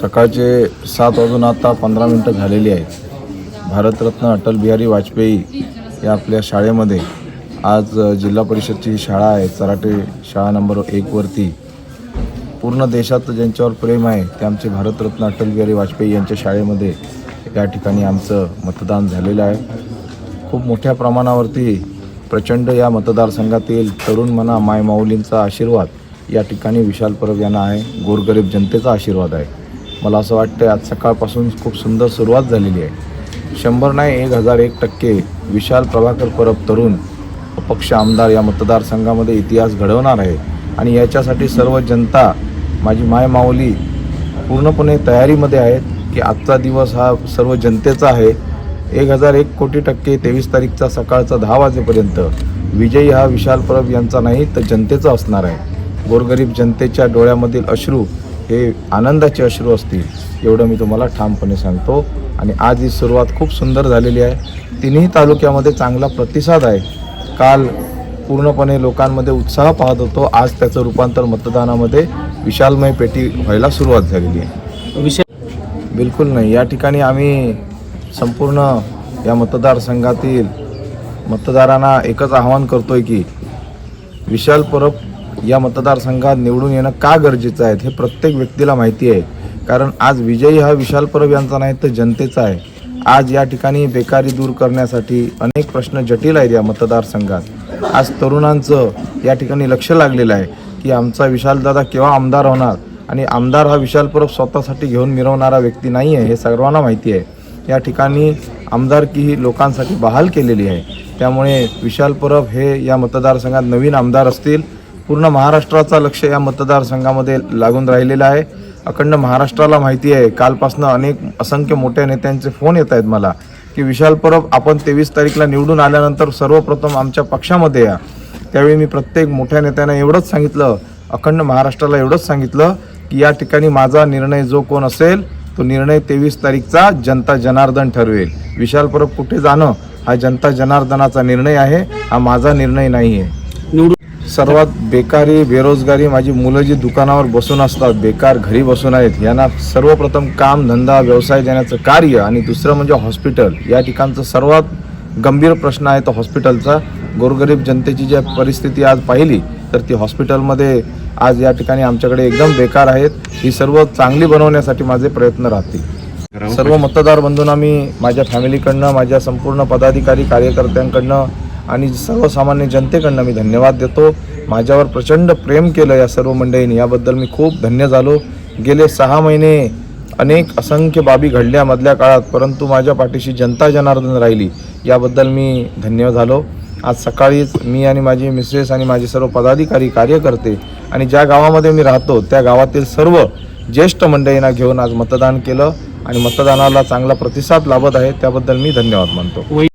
सकाळचे सात वाजून आता पंधरा मिनटं झालेली आहेत. भारतरत्न अटल बिहारी वाजपेयी या आपल्या शाळेमध्ये आज जिल्हा परिषदची शाळा आहे चराटे शाळा नंबर एकवरती पूर्ण देशात ज्यांच्यावर प्रेम आहे ते आमचे भारतरत्न अटल बिहारी वाजपेयी यांच्या शाळेमध्ये या ठिकाणी आमचं मतदान झालेलं आहे. खूप मोठ्या प्रमाणावरती प्रचंड या मतदारसंघातील तरुण मना मायमाऊलींचा आशीर्वाद या ठिकाणी विशाल परब यांना आहे. गोरगरीब जनतेचा आशीर्वाद आहे. मला असं वाटतं आज सकाळपासून खूप सुंदर सुरुवात झालेली आहे. शंभर नाही एक हजार एक टक्के विशाल प्रभाकर परब तरुण अपक्ष आमदार या मतदारसंघामध्ये इतिहास घडवणार आहे. आणि याच्यासाठी सर्व जनता माझी माय माऊली पूर्णपणे तयारीमध्ये आहेत की आजचा दिवस हा सर्व जनतेचा आहे. एक हजार एक कोटी टक्के तेवीस तारीखचा सकाळचा दहा वाजेपर्यंत विजयी हा विशाल परब यांचा नाही तर जनतेचा असणार आहे. गोरगरीब जनतेच्या डोळ्यामधील अश्रू हे आनंदाचे अश्रू असतील एवढं मी तुम्हाला ठामपणे सांगतो. आणि आज ही सुरुवात खूप सुंदर झालेली आहे. तिन्ही तालुक्यामध्ये चांगला प्रतिसाद आहे. काल पूर्णपणे लोकांमध्ये उत्साह पाहत होतो. आज त्याचं रूपांतर मतदानामध्ये विशालमय पेटी व्हायला सुरुवात झालेली आहे. विषय बिलकुल नाही. या ठिकाणी आम्ही संपूर्ण या मतदारसंघातील मतदारांना एकच आवाहन करतोय की विशाल परब या मतदारसंघात निवडून येणं का गरजेचं आहे हे प्रत्येक व्यक्तीला माहिती आहे. कारण आज विजयी हा विशाल परब यांचा नाही तर जनतेचा आहे. आज या ठिकाणी बेकारी दूर करण्यासाठी अनेक प्रश्न जटिल आहेत या मतदारसंघात. आज तरुणांचं या ठिकाणी लक्ष लागलेलं आहे की आमचा विशालदादा केव्हा आमदार होणार आणि आमदार हा विशाल परब स्वतःसाठी घेऊन मिरवणारा व्यक्ती नाही आहे हे सर्वांना माहिती आहे. या ठिकाणी आमदारकी ही लोकांसाठी बहाल केलेली आहे. त्यामुळे विशाल परब हे या मतदारसंघात नवीन आमदार असतील पूर्ण महाराष्ट्राचा लक्ष या मतदारसंघामध्ये लागून राहिलेलं आहे. अखंड महाराष्ट्राला माहिती आहे कालपासनं अनेक असंख्य मोठ्या नेत्यांचे फोन येत आहेत मला की विशाल परब आपण तेवीस तारीखला निवडून आल्यानंतर सर्वप्रथम आमच्या पक्षामध्ये या. त्यावेळी मी प्रत्येक मोठ्या नेत्यांना एवढंच सांगितलं अखंड महाराष्ट्राला एवढंच सांगितलं की या ठिकाणी माझा निर्णय जो कोण असेल तो निर्णय तेवीस तारीखचा जनता जनार्दन ठरवेल. विशाल परब कुठे जाणं हा जनता जनार्दनाचा निर्णय आहे हा माझा निर्णय नाही आहे सर्वात बेकारी बेरोजगारी माझी मुलं जी दुकानावर बसून असतात बेकार घरी बसून आहेत यांना सर्वप्रथम काम धंदा व्यवसाय देण्याचं कार्य आणि दुसरं म्हणजे हॉस्पिटल. या ठिकाणचं सर्वात गंभीर प्रश्न आहे तो हॉस्पिटलचा. गोरगरीब जनतेची जी परिस्थिती आज पाहिली तर ती हॉस्पिटलमध्ये आज या ठिकाणी आमच्याकडे एकदम बेकार आहेत. ही सर्व चांगली बनवण्यासाठी माझे प्रयत्न राहतील. सर्व मतदार बंधूंना मी माझ्या फॅमिलीकडनं माझ्या संपूर्ण पदाधिकारी कार्यकर्त्यांकडनं आणि सर्वसामान्य जनतेकडनं मी धन्यवाद देतो. माझ्यावर प्रचंड प्रेम केलं या सर्व मंडळींनी. याबद्दल मी खूप धन्य झालो. गेले सहा महिने अनेक असंख्य बाबी घडल्या मधल्या काळात परंतु माझ्या पाठीशी जनता जनार्दन राहिली याबद्दल मी धन्य झालो. आज सकाळीच मी आणि माझी मिसेस आणि माझे सर्व पदाधिकारी कार्यकर्ते आणि ज्या गावामध्ये मी राहतो त्या गावातील सर्व ज्येष्ठ मंडळींना घेऊन आज मतदान केलं आणि मतदानाला चांगला प्रतिसाद लाभत आहे त्याबद्दल मी धन्यवाद मानतो.